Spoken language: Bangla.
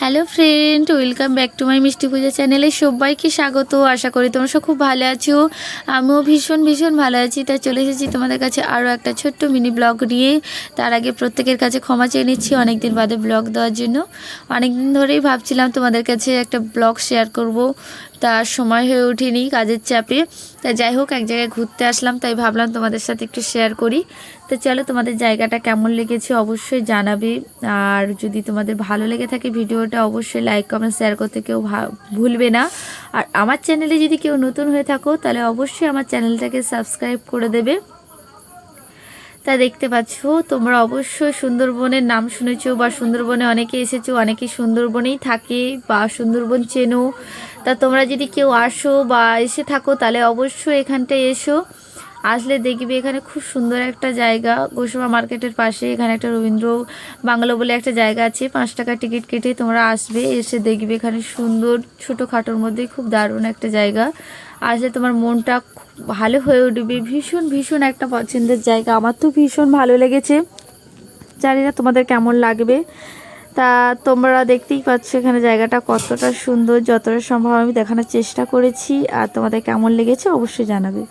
Hello friend welcome back to my Mishti Puja চ্যানেলে সবাইকে স্বাগত। আশা করি তোমরা সব খুব ভালো আছো। আমিও ভীষণ ভীষণ ভালো আছি। তাই চলে এসেছি তোমাদের কাছে আরও একটা ছোট্ট মিনি ব্লগ নিয়ে। তার আগে প্রত্যেকের কাছে ক্ষমা চেয়ে নিচ্ছি অনেকদিন বাদে ব্লগ দেওয়ার জন্য। অনেকদিন ধরেই ভাবছিলাম তোমাদের কাছে একটা ব্লগ শেয়ার করব। তার সময় হয়ে ওঠেনি কাজের চাপে। তাই যাই হোক, এক জায়গায় ঘুরতে আসলাম, তাই ভাবলাম তোমাদের সাথে একটু শেয়ার করি। তো চলো, তোমাদের জায়গাটা কেমন লেগেছে অবশ্যই জানাবে। আর যদি তোমাদের ভালো লেগে থাকে ভিডিওটা, অবশ্যই লাইক কমেন্ট শেয়ার করতে কেউ ভুলবে না। আর আমার চ্যানেলে যদি কেউ নতুন হয়ে থাকো, তাহলে অবশ্যই আমার চ্যানেলটাকে সাবস্ক্রাইব করে দেবে। তা দেখতে পাচ্ছ, তোমরা অবশ্যই সুন্দরবনের নাম শুনেছো, বা সুন্দরবনে অনেকে এসেছ, অনেকে সুন্দরবনেই থাকে, বা সুন্দরবন চেনো। তা তোমরা যদি কেউ আসো বা এসে থাকো, তাহলে অবশ্যই এখানটায় এসো। আসলে দেখবে এখানে খুব সুন্দর একটা জায়গা। গোসমা মার্কেটের পাশে এখানে একটা রবীন্দ্র বাংলো বলে একটা জায়গা আছে। পাঁচ টাকা টিকিট কেটে তোমরা আসবে। এসে দেখবে এখানে সুন্দর ছোটোখাটোর মধ্যে খুব দারুণ একটা জায়গা। আসলে তোমার মনটা খুব ভালো হয়ে উঠবে। ভীষণ ভীষণ একটা পছন্দের জায়গা। আমার তো ভীষণ ভালো লেগেছে। জানি না তোমাদের কেমন লাগবে। তা তোমরা দেখতেই পাচ্ছ এখানে জায়গাটা কতটা সুন্দর, যতটা সম্ভব আমি দেখানোর চেষ্টা করেছি, আর তোমাদের কেমন লেগেছে অবশ্যই জানাবে।